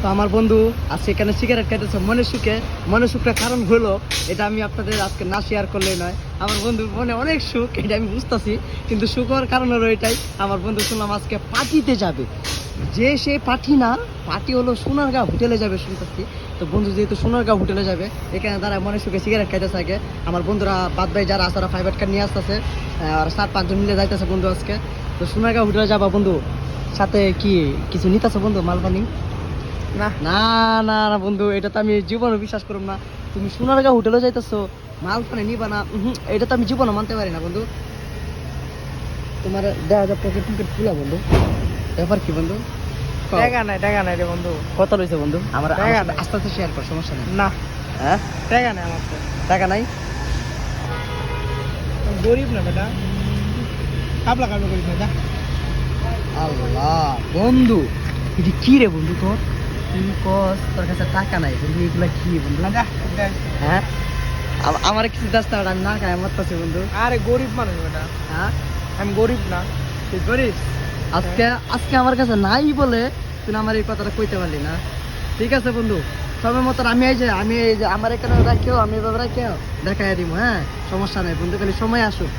তো আমার বন্ধু আজকে এখানে সিগারেট খাইতেছে, মনে সুখে। মনে সুখটা কারণ হলো, এটা আমি আপনাদের আজকে না শেয়ার করলে নয়। আমার বন্ধু মনে অনেক সুখ, এটা আমি বুঝতেছি, কিন্তু সুখ হওয়ার কারণ হলো এটাই, আমার বন্ধু শুনলাম আজকে পার্টিতে যাবে। যে সে পার্টি না, পার্টি হলো সোনারগাঁও হোটেলে যাবে শুনতেছি। তো বন্ধু যেহেতু সোনারগাঁও হোটেলে যাবে, এখানে তারা মনে সুখে সিগারেট খাইতেছে আগে। আমার বন্ধুরা বাদ ভাই যারা আছে তারা ফাইভ কার্ড নিয়ে আসতেছে আর সাত পাঁচজন মিলে যাইতেছে বন্ধু আজকে। তো সোনারগাঁও হোটেলে যাবা বন্ধু, সাথে কি কিছু নিতেছে বন্ধু মালপানি না। না না না বন্ধু এটা তো আমি জীবনে বিশ্বাস করব না। তুমি সোনারগাঁও হোটেলে যাইতেছো মাল পানে নিবা না এটা তো আমি জীবনে মানতে পারি না বন্ধু। তোমার দেখা যায় পকেট টুকেট খুলা বন্ধু। ব্যাপার কি বন্ধু। টাকা নাই টাকা নাই রে বন্ধু। কত রয়েছে বন্ধু? আমার। আস্তে আস্তে শেয়ার কর সমস্যা নেই। না। হ্যাঁ? টাকা নাই আমার টাকা নাই? গরিব না বেটা। কাবলা কাবলা করিস না আল্লাহ বন্ধু এটা কি রে বন্ধু তোর? তুই কস তোর কাছে টাকা নাই বন্ধু এগুলা কি বন্ধু? না। হ্যাঁ? আমার কিছু দাস টাকা আমি না খাই আমার কাছে বন্ধু। আরে গরিব মানুষ বেটা হ্যাঁ? আমি গরিব না। তুই করিস আজকে আজকে আমার কাছে নাই বলে তুই আমার এই কথাটা কইতে পারলি না। ঠিক আছে বন্ধু সময় মতন আমি এই যে আমি এই যে আমার এখানে রাখিও আমি এভাবে রাখিও দেখাই দিব হ্যাঁ? সমস্যা নাই বন্ধু খালি সময় আসুক।